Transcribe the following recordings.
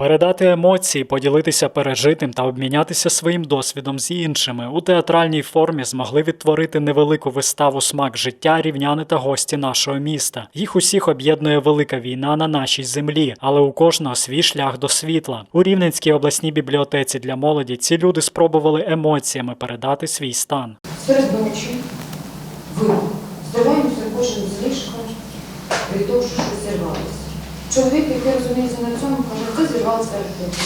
Передати емоції, поділитися пережитим та обмінятися своїм досвідом з іншими у театральній формі змогли відтворити невелику виставу Смак життя рівняни та гості нашого міста. Їх усіх об'єднує велика війна на нашій землі, але у кожного свій шлях до світла. У Рівненській обласній бібліотеці для молоді ці люди спробували емоціями передати свій стан. Серед ночі Чоловік, який розуміється на цьому, каже, це зірвалося ракета.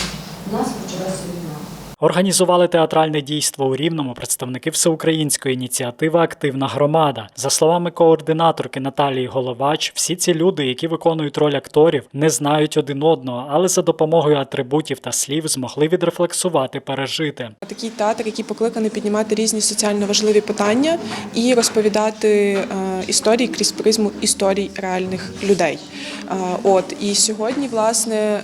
У нас почалася війна. Організували театральне дійство у Рівному представники всеукраїнської ініціативи Активна громада. За словами координаторки Наталії Головач, всі ці люди, які виконують роль акторів, не знають один одного, але за допомогою атрибутів та слів змогли відрефлексувати пережите. Такий театр, який покликаний піднімати різні соціально важливі питання і розповідати е, історії крізь призму історій реальних людей. Е, От і сьогодні, власне, е,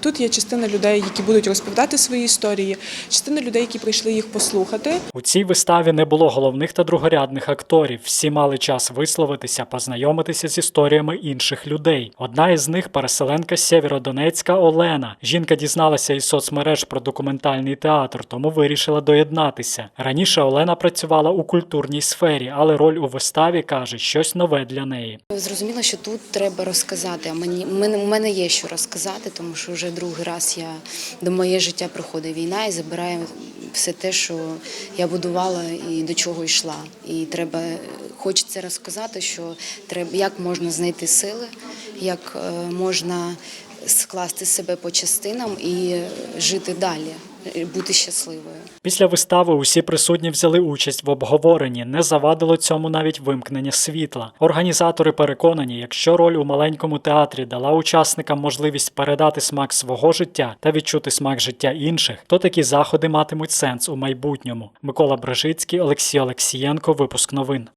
тут є частина людей, які будуть розповідати свої історії, частина людей, які прийшли їх послухати. У цій виставі не було головних та другорядних акторів. Всі мали час висловитися, познайомитися з історіями інших людей. Одна із них переселенка з Сєвєродонецька Олена. Жінка дізналася із соцмереж про документальний театр, тому вирішила доєднатися. Раніше Олена працювала у культурній сфері, але роль у виставі каже щось нове для неї. Зрозуміла, що тут треба розказати. А мені у мене є що розказати, тому що вже другий раз я до моє життя приходить війна і забирає все те, що я будувала і до чого йшла. І треба хочеться розказати, що треба як можна знайти сили, як е, можна скласти себе по частинам і жити далі, бути щасливою. Після вистави усі присутні взяли участь в обговоренні. Не завадило цьому навіть вимкнення світла. Організатори переконані, якщо роль у маленькому театрі дала учасникам можливість передати смак свого життя та відчути смак життя інших, то такі заходи матимуть сенс у майбутньому. Микола Брежицький, Олексій Олексієнко, випуск новин.